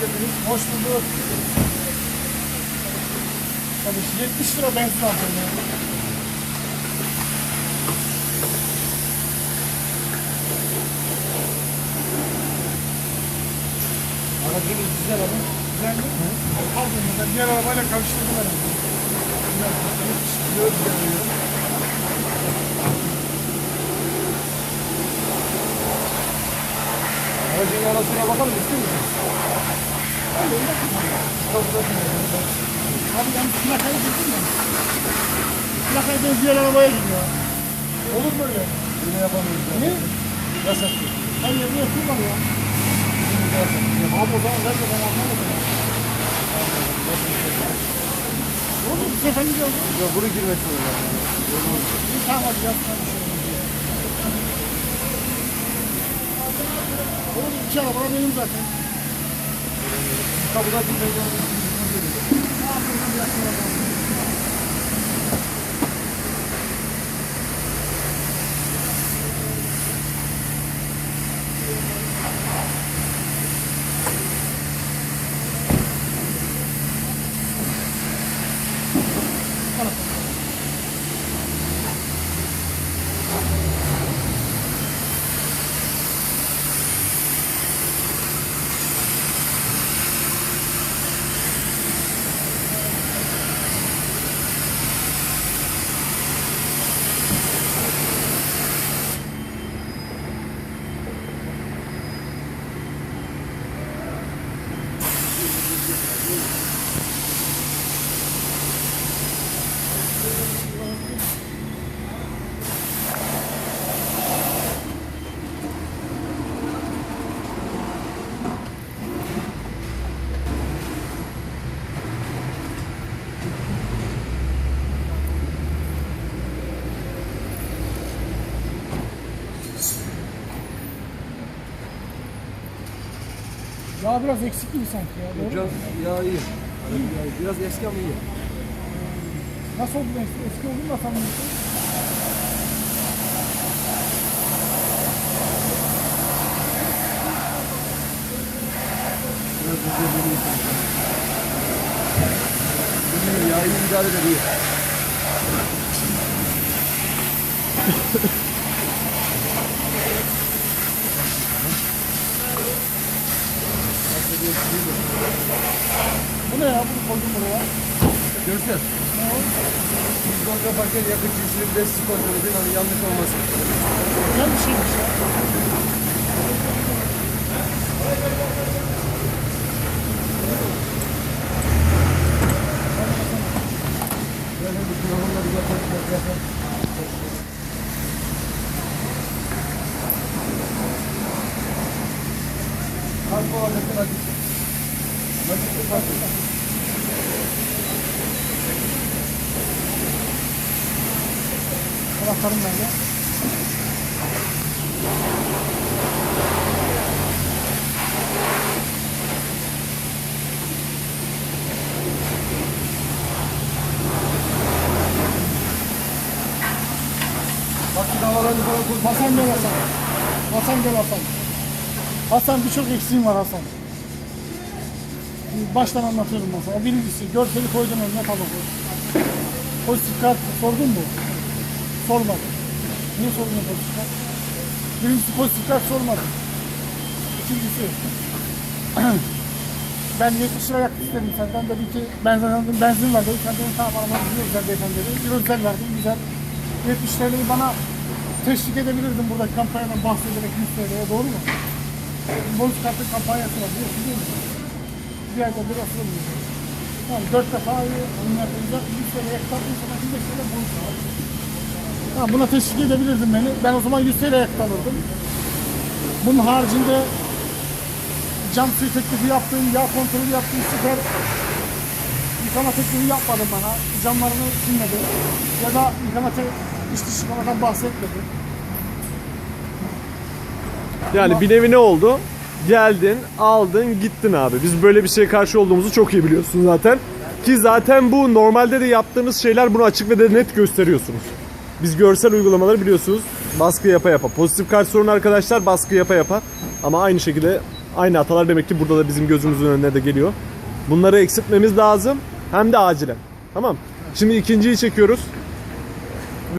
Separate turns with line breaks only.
geldiniz. Hoş bulduk. Tabii 70 lira benzin aldım ya.
Aracımız güzel ama.
Güzel mi? Pardon ya, ben diğer arabayla karıştırdım herhalde. Güzel, 70 lira geliyor.
Aracın arasına bakalım istiyor musun?
Abi ben plakayı bildim ya. Plakayı ben diğer arabaya gidiyor. Olur mu öyle?
Yine yapamayız. ya.
Ne?
Yasak.
Ben yerine yapıyorum ya. Abi o zaman ver de ben anlamadım. Olur mu? Sefer gidiyor.
Ya buraya girmek zorunda.
Tamam hadi yapma şey. Oğlum iki araba benim zaten.
Kapıda girmek zorunda.
Ya biraz eksik gibi sanki ya.
Biraz ya iyi. Biraz eski ama iyi.
Nasıl oldu eski, eski oldu mu sanırım?
Biraz hızlı bir iyi. İyi ya iyi idare eder iyi.
Bu ne ya? Bunu koydum buraya.
Görsel. Biz kontrol yaparken yakıt cinsini de siz kontrol edin hani yanlış olmasın.
Güzel bir şeymiş ya.
Sınavında bir yapar, yapar, yapar. Kalk falan kur.
Hasan gel Hasan. Hasan gel Hasan. Hasan birçok eksiğim var Hasan. Baştan anlatıyorum Hasan. O birincisi görseli koydun önüne tamam. Pozitif kart sordun mu? Sormadım. Niye sordun pozitif kart? Birincisi pozitif kart sormadım. İkincisi ben 70 lira yakıt istedim senden dedi ki benzin aldım, benzin var dedi. Sen dedim tamam arabanız ne güzel beyefendi dedi. Bir özel verdim güzel. 70 TL'yi bana teşvik edebilirdim buradaki kampanyadan bahsederek 100 TL'ye doğru mu? Bonus kartı kampanyası var biliyorsun değil mi? Bir ayda bir asılıyor. Tamam 4 defa bunu yapacak 100 TL yakıt aldığın zaman 25 TL bonus var. Tamam buna teşvik edebilirdim beni. Ben o zaman 100 TL yakıt alırdım. Bunun haricinde cam suyu teklifi yaptın, yağ kontrolü yaptın, süper yıkama teklifi yapmadın bana. Camlarını silmedin. Ya da yıkama te iç dış yıkamadan bahsetmedin.
Yani bir nevi ne oldu? Geldin, aldın, gittin abi. Biz böyle bir şeye karşı olduğumuzu çok iyi biliyorsun zaten. Ki zaten bu normalde de yaptığımız şeyler bunu açık ve de net gösteriyorsunuz. Biz görsel uygulamaları biliyorsunuz. Baskı yapa yapa. Pozitif kart sorun arkadaşlar baskı yapa yapa. Ama aynı şekilde Aynı hatalar demek ki burada da bizim gözümüzün önüne de geliyor. Bunları eksiltmemiz lazım hem de acilen. Tamam. Şimdi ikinciyi çekiyoruz.